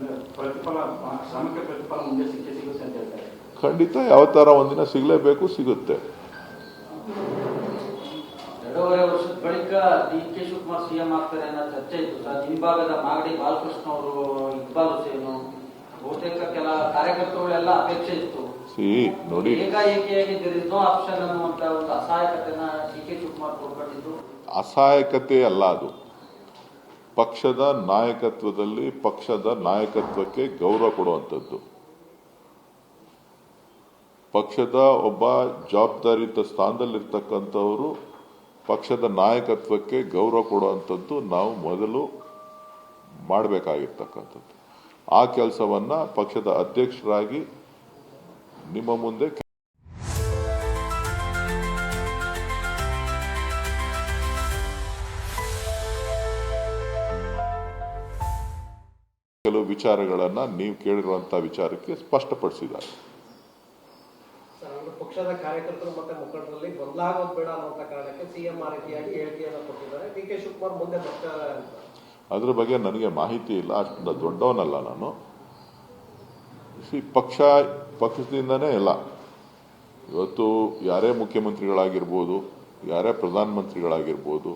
ಅಂದ್ರೆ ಪ್ರತಿಫಲ ಶ್ರಮಕ್ಕೆ ಪ್ರತಿಫಲ ಮುಂದೆ ಸಿಕ್ಕೇ ಸಿಗುತ್ತೆ ಅಂತ ಹೇಳ್ತಾರೆ. ಖಂಡಿತ ಯಾವ ತರ ಒಂದಿನ ಸಿಗಲೇಬೇಕು ಸಿಗುತ್ತೆ. ಎರಡೂವರೆ ವರ್ಷದ ಬಳಿಕ ಡಿ ಕೆ ಶಿವಕುಮಾರ್ ಸಿಎಂ ಆಗ್ತಾರೆ ಅನ್ನೋ ಚರ್ಚೆ ಇತ್ತು ಸರ್. ಹಿಂಭಾಗದ ಮಾಗಡಿ ಬಾಲಕೃಷ್ಣ ಅವರು ಇಕ್ಬಾಲ್ ಹುಸೇನು ಬಹುತೇಕ ಕೆಲ ಕಾರ್ಯಕರ್ತರುಗಳೆಲ್ಲ ಅಪೇಕ್ಷೆ ಇತ್ತು. ಸಿ ನೋಡಿ. ಏಕಾಏಕಿಯಾಗಿ ನೋ ಆಪ್ಷನ್ ಅನ್ನುವಂತ ಒಂದು ಅಸಹಾಯಕತೆನ ಡಿ ಕೆ ಶಿವಕುಮಾರ್ ಕೊಡ್ಕೊಂಡಿದ್ದು ಅಸಹಾಯಕತೆ ಅಲ್ಲ ಅದು. ಪಕ್ಷದ ನಾಯಕತ್ವದಲ್ಲಿ ಪಕ್ಷದ ನಾಯಕತ್ವಕ್ಕೆ ಗೌರವ ಕೊಡುವಂಥದ್ದು. ಪಕ್ಷದ ಒಬ್ಬ ಜವಾಬ್ದಾರಿಯುತ ಸ್ಥಾನದಲ್ಲಿರ್ತಕ್ಕಂಥವರು ಪಕ್ಷದ ನಾಯಕತ್ವಕ್ಕೆ ಗೌರವ ಕೊಡುವಂಥದ್ದು ನಾವು ಮೊದಲು ಮಾಡಬೇಕಾಗಿರ್ತಕ್ಕಂಥದ್ದು. ಆ ಕೆಲಸವನ್ನ ಪಕ್ಷದ ಅಧ್ಯಕ್ಷರಾಗಿ ನಿಮ್ಮ ಮುಂದೆ ಕೆಲವು ವಿಚಾರಗಳನ್ನು ನೀವು ಕೇಳಿರುವಂತಹ ವಿಚಾರಕ್ಕೆ ಸ್ಪಷ್ಟಪಡಿಸಿದ್ದಾರೆ. ಸರ್, ಪಕ್ಷದ ಕಾರ್ಯಕರ್ತರು ಮತ್ತೆ ಮುಖಂಡರಲ್ಲಿ ಬದಲಾಗೋದು ಬೇಡ ಅನ್ನುವಂತ ಕಾರಣಕ್ಕೆ ಸಿಎಂ ಆ ರೀತಿಯಾಗಿ ಹೇಳಿಕೆಯನ್ನು ಕೊಟ್ಟಿದ್ದಾರೆ. ಡಿ ಕೆ ಶಿವಕುಮಾರ್ ಮುಂದೆ ಬರ್ತಾರೆ ಅಂತ. ಅದ್ರ ಬಗ್ಗೆ ನನಗೆ ಮಾಹಿತಿ ಇಲ್ಲ ಅಷ್ಟು ದೊಡ್ಡವನಲ್ಲ ನಾನು. ಸಿ ಪಕ್ಷ ಪಕ್ಷದಿಂದನೇ ಇಲ್ಲ. ಇವತ್ತು ಯಾರೇ ಮುಖ್ಯಮಂತ್ರಿಗಳಾಗಿರ್ಬೋದು ಯಾರೇ ಪ್ರಧಾನಮಂತ್ರಿಗಳಾಗಿರ್ಬೋದು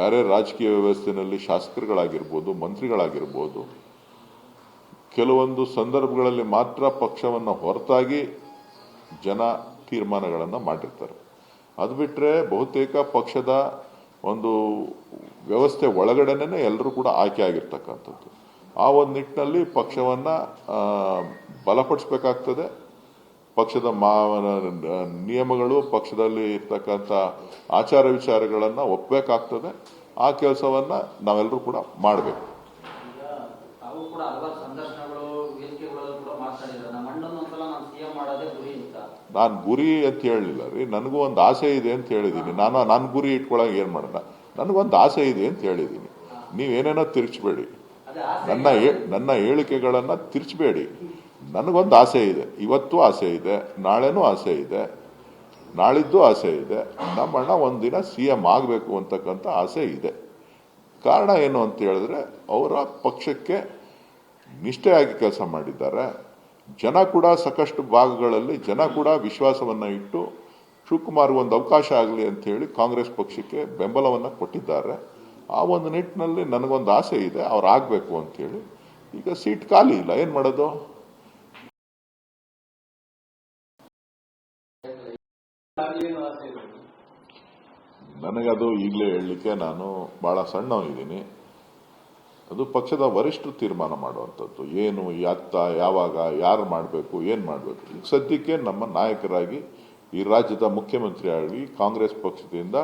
ಯಾರೇ ರಾಜಕೀಯ ವ್ಯವಸ್ಥೆಯಲ್ಲಿ ಶಾಸಕರುಗಳಾಗಿರ್ಬೋದು ಮಂತ್ರಿಗಳಾಗಿರ್ಬೋದು ಕೆಲವೊಂದು ಸಂದರ್ಭಗಳಲ್ಲಿ ಮಾತ್ರ ಪಕ್ಷವನ್ನು ಹೊರತಾಗಿ ಜನ ತೀರ್ಮಾನಗಳನ್ನು ಮಾಡಿರ್ತಾರೆ. ಅದು ಬಿಟ್ಟರೆ ಬಹುತೇಕ ಪಕ್ಷದ ಒಂದು ವ್ಯವಸ್ಥೆ ಒಳಗಡೆನೇ ಎಲ್ಲರೂ ಕೂಡ ಆಯ್ಕೆ ಆಗಿರ್ತಕ್ಕಂಥದ್ದು. ಆ ಒಂದು ನಿಟ್ಟಿನಲ್ಲಿ ಪಕ್ಷವನ್ನು ಬಲಪಡಿಸ್ಬೇಕಾಗ್ತದೆ. ಪಕ್ಷದ ಮಾ, ನಿಯಮಗಳು, ಪಕ್ಷದಲ್ಲಿ ಇರ್ತಕ್ಕಂಥ ಆಚಾರ ವಿಚಾರಗಳನ್ನು ಒಪ್ಪಬೇಕಾಗ್ತದೆ ಆ ಕೆಲಸವನ್ನು ನಾವೆಲ್ಲರೂ ಕೂಡ ಮಾಡಬೇಕು ಈಗ ತಾವು ಕೂಡ ಹಲವಾರು ಸಂದರ್ಶನಗಳು ವೇದಿಕೆಗಳಲ್ಲಿ ಕೂಡ ಮಾತನಾಡಿದ್ದಾರೆ ನಮ್ಮ ಅಣ್ಣನ ಒಂದ್ಸಲ ನಾನು ಸಿಎಂ ಮಾಡೋದೇ ಗುರಿ ಅಂತ ನಾನು ಗುರಿ ಅಂತ ಹೇಳಲಿಲ್ಲ ರೀ. ನನಗೂ ಒಂದು ಆಸೆ ಇದೆ ಅಂತ ಹೇಳಿದ್ದೀನಿ ನಾನು ನನ್ನ ಗುರಿ ಇಟ್ಕೊಳ್ಳೋಕೆ ಏನು ಮಾಡೋಣ? ನನಗೊಂದು ಆಸೆ ಇದೆ ಅಂತ ಹೇಳಿದ್ದೀನಿ ನೀವೇನೇನೋ ತಿರ್ಚಬೇಡಿ. ನನ್ನ ನನ್ನ ಹೇಳಿಕೆಗಳನ್ನು ತಿರ್ಚಬೇಡಿ. ನನಗೊಂದು ಆಸೆ ಇದೆ. ಇವತ್ತು ಆಸೆ ಇದೆ. ನಾಳೆನೂ ಆಸೆ ಇದೆ. ನಾಳಿದ್ದು ಆಸೆ ಇದೆ. ನಮ್ಮಣ್ಣ ಒಂದಿನ ಸಿ ಎಂ ಆಗಬೇಕು ಅಂತಕ್ಕಂಥ ಆಸೆ ಇದೆ. ಕಾರಣ ಏನು ಅಂತ ಹೇಳಿದ್ರೆ, ಅವರ ಪಕ್ಷಕ್ಕೆ ನಿಷ್ಠೆಯಾಗಿ ಕೆಲಸ ಮಾಡಿದ್ದಾರೆ. ಜನ ಕೂಡ ಸಾಕಷ್ಟು ಭಾಗಗಳಲ್ಲಿ ಜನ ಕೂಡ ವಿಶ್ವಾಸವನ್ನು ಇಟ್ಟು ಶಿವಕುಮಾರ್ ಒಂದು ಅವಕಾಶ ಆಗಲಿ ಅಂತ ಹೇಳಿ ಕಾಂಗ್ರೆಸ್ ಪಕ್ಷಕ್ಕೆ ಬೆಂಬಲವನ್ನು ಕೊಟ್ಟಿದ್ದಾರೆ. ಆ ಒಂದು ನಿಟ್ಟಿನಲ್ಲಿ ನನಗೊಂದು ಆಸೆ ಇದೆ, ಅವ್ರು ಆಗಬೇಕು ಅಂತೇಳಿ ಈಗ ಸೀಟ್ ಖಾಲಿ ಇಲ್ಲ, ಏನು ಮಾಡೋದು? ನನಗದು ಈಗಲೇ ಹೇಳಲಿಕ್ಕೆ ನಾನು ಭಾಳ ಸಣ್ಣವನಿದ್ದೀನಿ. ಅದು ಪಕ್ಷದ ವರಿಷ್ಠರು ತೀರ್ಮಾನ ಮಾಡುವಂಥದ್ದು. ಏನು ಯಾತ್ತ ಯಾವಾಗ, ಯಾರು ಮಾಡಬೇಕು, ಏನು ಮಾಡಬೇಕು? ಸದ್ಯಕ್ಕೆ ನಮ್ಮ ನಾಯಕರಾಗಿ ಈ ರಾಜ್ಯದ ಮುಖ್ಯಮಂತ್ರಿ ಆಗಿ ಕಾಂಗ್ರೆಸ್ ಪಕ್ಷದಿಂದ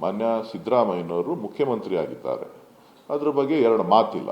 ಮಾನ್ಯ ಸಿದ್ದರಾಮಯ್ಯನವರು ಮುಖ್ಯಮಂತ್ರಿ ಆಗಿದ್ದಾರೆ. ಅದ್ರ ಬಗ್ಗೆ ಎರಡು ಮಾತಿಲ್ಲ.